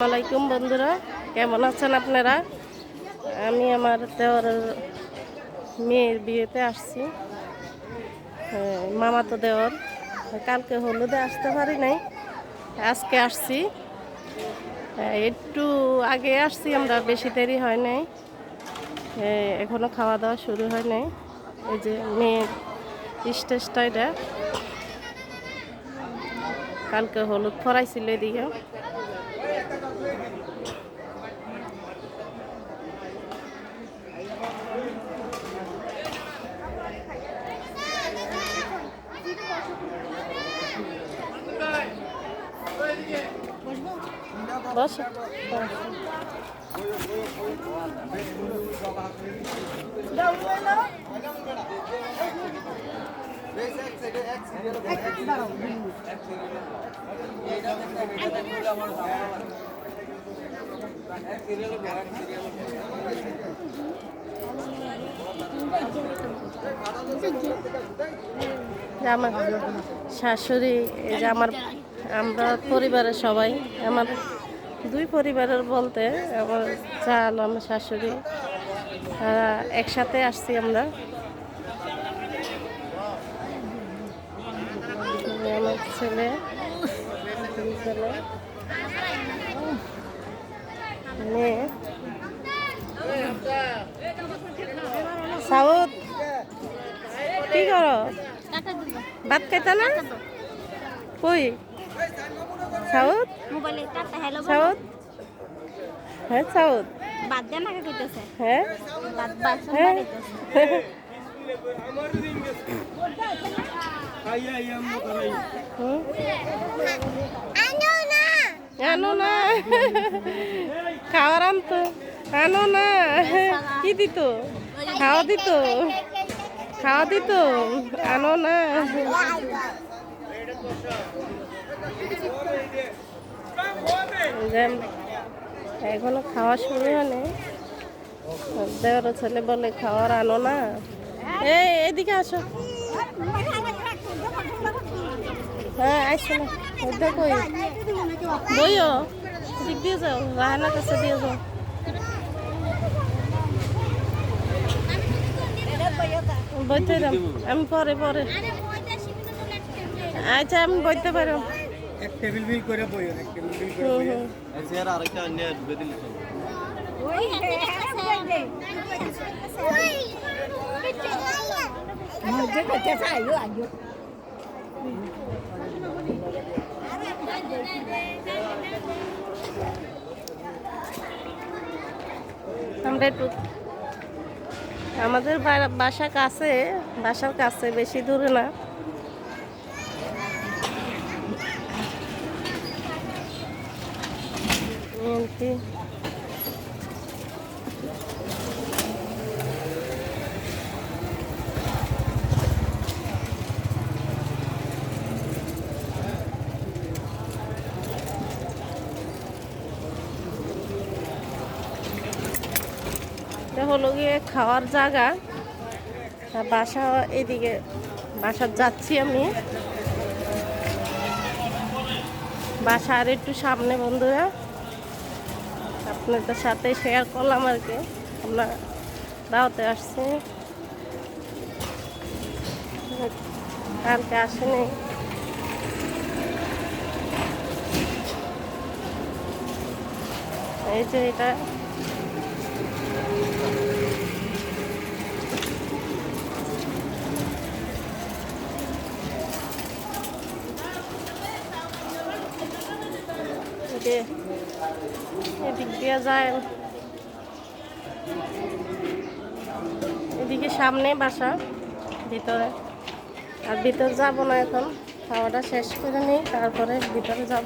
আসসালামাইকুম বন্ধুরা কেমন আছেন আপনারা? আমি আমার দেওয়ারের মেয়ের বিয়েতে আসছি। মামা তো দেওয়ার কালকে হলুদে আসতে পারি নাই আজকে আসছি। হ্যাঁ, একটু আগে আসছি আমরা বেশি দেরি হয় নাই। হ্যাঁ, এখনও খাওয়া দাওয়া শুরু হয় নাই। এই যে মেয়ের স্টেজটা এটা। কালকে হলুদ ফরাইছিল এদিকে। আমার শাশুড়ি এই যে আমার আমরা পরিবারের সবাই আমার দুই পরিবারের বলতে আমার চাল আমার শাশুড়ি একসাথে আসছি আমরা। আমার ছেলে ছেলে। মেয়ে। সাউথ, কি করো? ভাত খাইতা না? কই? সাউথ? মোবাইলে টাটা হ্যালো সাউথ? হ্যাঁ সাউথ। বাদ দেন না কইতেছে। হ্যাঁ? বাদ বাদ হ্যাঁ? আনো না আনো না। খাওয়ার আনতো। আনো না। কি দিত? খাওয়া দিত। খাওয়া দিত। আনো না। এখনও খাওয়া শুরু হয়নি দেওয়ার ছেলে বলে খাওয়ার আনো না। এই, এদিকে আসো। হ্যাঁ আসো না। কই? বইও। দিক দিয়ে যাও, রাহানার কাছে দিয়ে যাও। বইতে আমি পরে পরে। আচ্ছা আমি বইতে পারো টেবিল বিল করে বইও এক টেবিল বিল করে হুম বইও হুম আরেকটা অন্য ঢুকে দিলে চলবে। আমরা একটু আমাদের বাসা কাছে বাসার কাছে বেশি দূরে না এটা হলো গিয়ে খাওয়ার জায়গা। বাসা এদিকে, বাসা যাচ্ছি আমি। বাসা আর একটু সামনে বন্ধুরা। আপনাদের সাথে শেয়ার করলাম আর কি। আমরা দাওয়াতে আসছি। কালকে আসেনি। এই যে এটা। যে এদিক দিয়ে যায়। এদিকে সামনে বাসা, ভিতরে। আর ভিতর যাব না এখন, খাওয়াটা শেষ করে নিই, তারপরে ভিতরে যাব।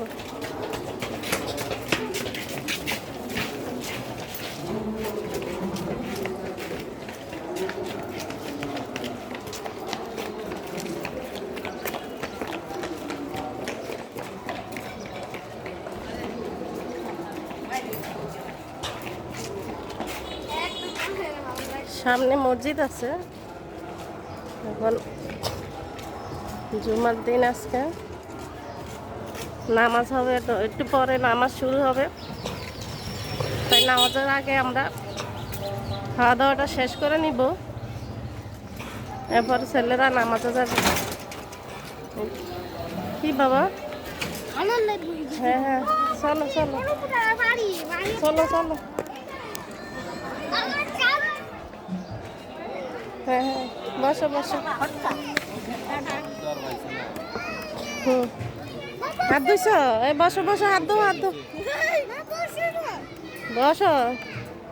সামনে মসজিদ আছে। এখন জুমার দিন আজকে। নামাজ হবে তো একটু পরে নামাজ শুরু হবে। তাই নামাজের আগে আমরা খাওয়া দাওয়াটা শেষ করে নিব। এরপর ছেলেরা নামাজে যাবে। কি বাবা? হ্যাঁ হ্যাঁ। চলো চলো। চলো চলো। হ্যাঁ হ্যাঁ। বসো বসো। হুম। হাত ধুইছ? এই বসো বসো হাত ধো হাত ধো বসো।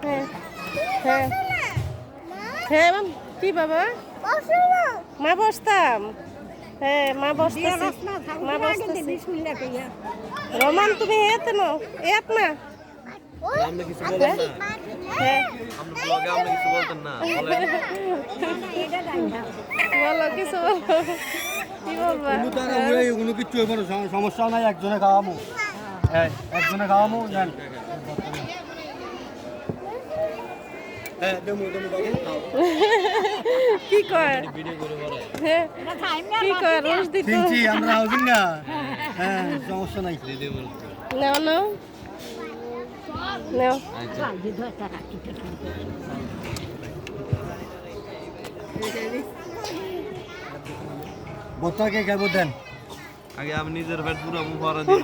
হ্যাঁ হ্যাঁ। হ্যাঁ মাম, কি বাবা মা বসতাম। হ্যাঁ মা বসতেছি। মা বসতেছি। রমান তুমি এত না এত না। আপনি কিছু বলেন না আপনি ব্লগে আপনি কিছু বলতেন না বলেন বলো কিছু বলো কি বলবা তারা উড়ে কোনো কিচ্ছু হইব সমস্যা নাই একজনে খাওয়ামো হ্যাঁ একজনে খাওয়ামো জান কি কয় কি কয় রোজ দিত আমরা হবেন না। হ্যাঁ সমস্যা নাই। বলতে নাও। বোতাকে খাইব দেন? আগে আমি নিজের পেট পুরো ভরা দিই।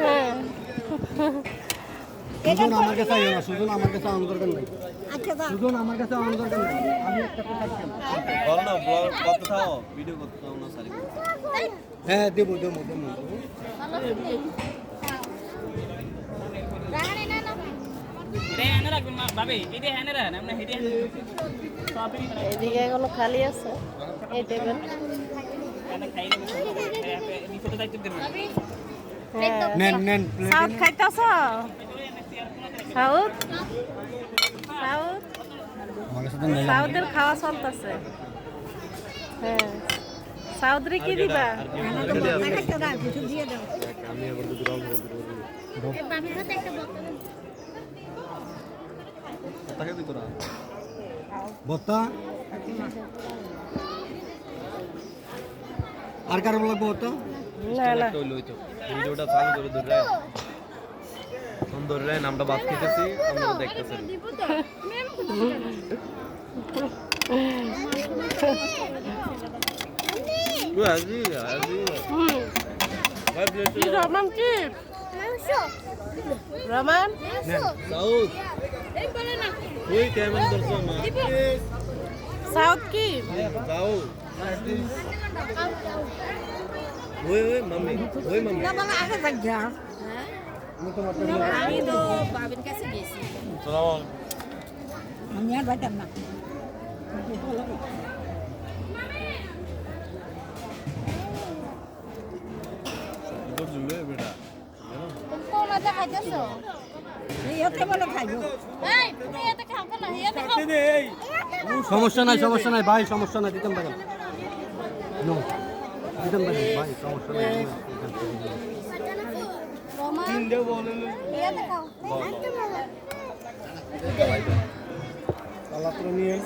হ্যাঁ। সুজন আমার কাছে আইও না সুজন আমার কাছে আনার দরকার নাই। সুজন আমার কাছে দরকার নাই। আমি একটা কথা বল না ব্লগ করতে ভিডিও করতে না সারি হ্যাঁ দেবো দেবো দেবো। এদিকে এখনও খালি আছে। এই টেবিল। হ্যাঁ। নেন নেন প্লেট। সাউথ খাইতেছ? সাউথ? সাউথ? সাউথের খাওয়া চলতেছে। হ্যাঁ। সাউথরে কি দিবা? বত্তা? আর কারও লাগবো বত্তা? না না। একটা হইল হইতো ভিডিওটা চালু করে ধরে ধরে নামটা বাদ খেতেছি আপনারা দেখতেছেন Gue আজি, আজি. হুম Vai beli কি রমান কি রমান Saud. Woi, kemen bersama. Saud কি Saud. Woi, woi, mami. Woi, mami. Salam. Itu সমস্যা নাই সমস্যা নাই ভাই সমস্যা নাই দিতাম পারেন দিতাম পারেন ভাই সমস্যা নাই নিয়ে.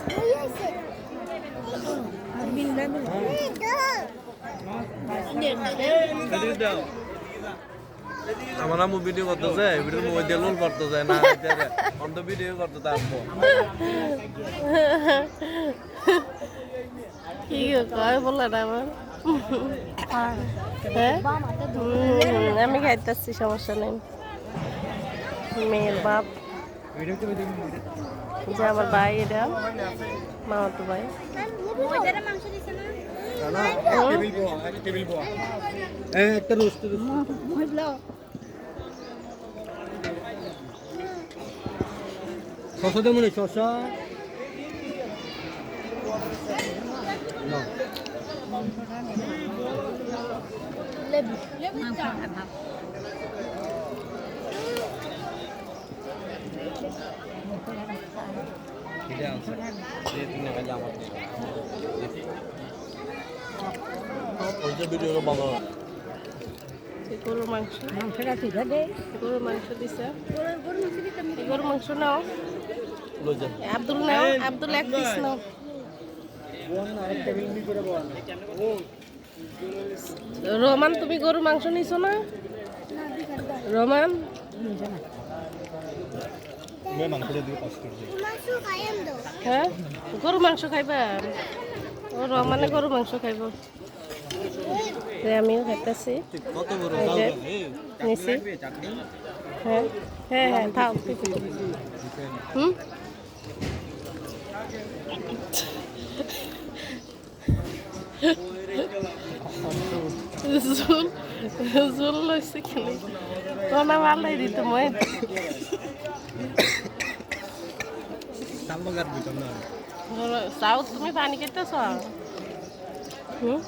আমার আম্মু ভিডিও করতেছে ভিডিওর মধ্যে লোল করতেছে না অন্ত ভিডিও করতে তা আম্মু। কি কয় বলে না আমার? হ্যাঁ? আমি খাইতেছি সমস্যা নেই। মেয়ের বাপ। যে আমার ভাই এটা মামাতো ভাই। মাংস না? টেবিল বো টেবিল বো এই একটা রোস্ট শশা দেবো না যে ভিডিও বানানো গরুর মাংস। গরুর মাংস দিছে। গরুর মাংস নাও। আব্দুল নাও, আব্দুল এক পিস নাও। রোমান, তুমি গরুর মাংস নিছো না? রোমান? হ্যাঁ? গরু মাংস খাইবা? ও রমানে গরু মাংস খাইব। আমিও খাইতেছি। যে নিছি। হ্যাঁ হ্যাঁ হ্যাঁ থাক। হুম? জুল জুল খেলে কোনা ভালোই দিত মই। চাও তুমি পানি খেতেছ হুম?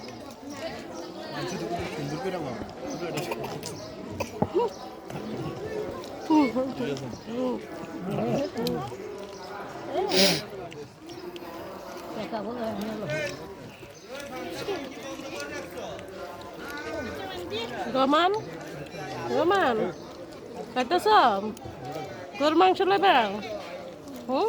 রমান? রমান খাইতেছ? তোর মাংস লেবে হুম?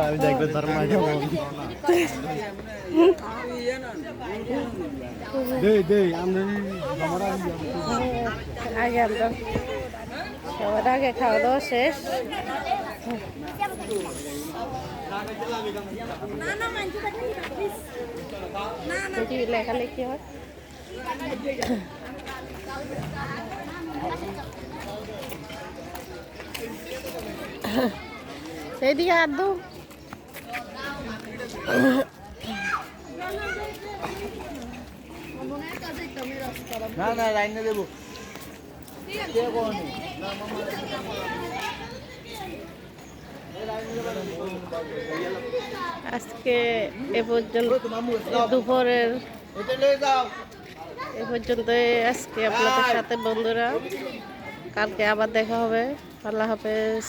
আমি দেখবে তার আমরা আগে আমরা সবার আগে খাওয়া দাওয়া শেষ লেখালেখি হয় সেইদিকে আর দু। না না লাইনে দেবো। আজকে এ পর্যন্ত দুপুরের এ পর্যন্ত আজকে আপনাদের সাথে বন্ধুরা কালকে আবার দেখা হবে। আল্লাহ হাফেজ।